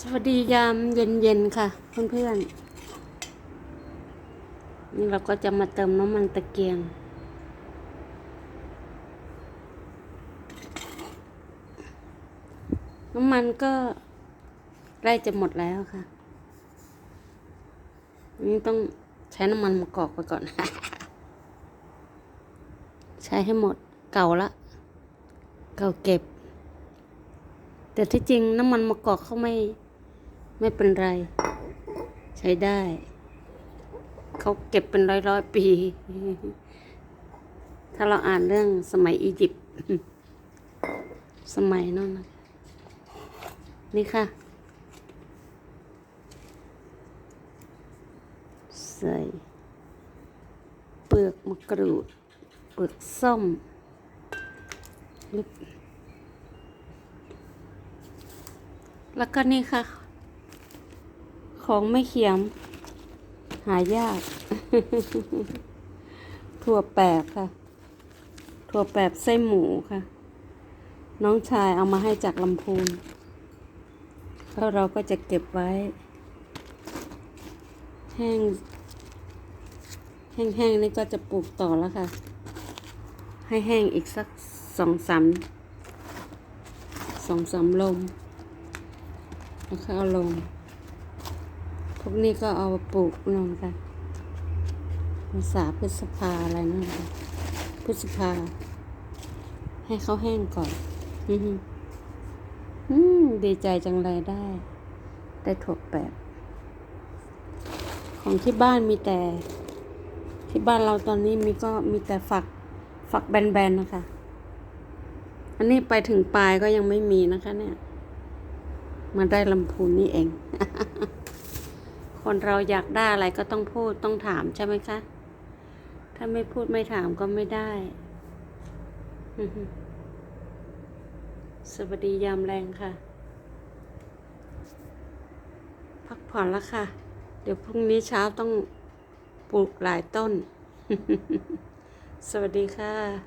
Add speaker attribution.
Speaker 1: สวัสดียามเย็นๆค่ะ เพื่อนๆ นี่เราก็จะมาเติมน้ำมันตะเกียง น้ำมันก็ใกล้จะหมดแล้วค่ะ นี่ต้องใช้น้ำมันมะกอกไปก่อน ใช้ให้หมดเก่าละ เก่าเก็บ แต่ที่จริงน้ำมันมะกอกเขาไม่ไม่เป็นไร ใช้ได้ เขาเก็บเป็นร้อยร้อยปี ถ้าเราอ่านเรื่องสมัยอียิปต์สมัยนั่นนะนี่ค่ะ ใส่ เปลือกมะกรูด เปลือกส้มลึก แล้วก็นี่ค่ะ ของไม่เขียม หายาก ถั่วแปบค่ะ ถั่วแปบไส้หมูค่ะ น้องชายเอามาให้จากลำพูนแล้วเราก็จะเก็บไว้ แห้ง แห้งๆนี่ก็จะปลูกต่อแล้วค่ะ ให้แห้งอีกสักสองสามสองสามลม แล้วก็เอาลง พวกนี้ก็เอาปลูกลงค่ะภาษาพฤษภาอะไรนั่นค่ะพฤษภา ให้เขาแห้งก่อนอือหืออืมดีใจจังเลยได้ ได้ถั่วแปบ ของที่บ้านมีแต่ ที่บ้านเราตอนนี้มีก็มีแต่ฝักฝักแบนๆนะคะ อันนี้ไปถึงปลายก็ยังไม่มีนะคะเนี่ย มาได้ลำพูนนี่เอง คนเราอยากได้อะไรก็ต้องพูดต้องถามใช่ไหมคะ ถ้าไม่พูดไม่ถามก็ไม่ได้ สวัสดียามแรงค่ะ พักผ่อนแล้วค่ะ เดี๋ยวพรุ่งนี้เช้าต้องปลูกหลายต้น สวัสดีค่ะ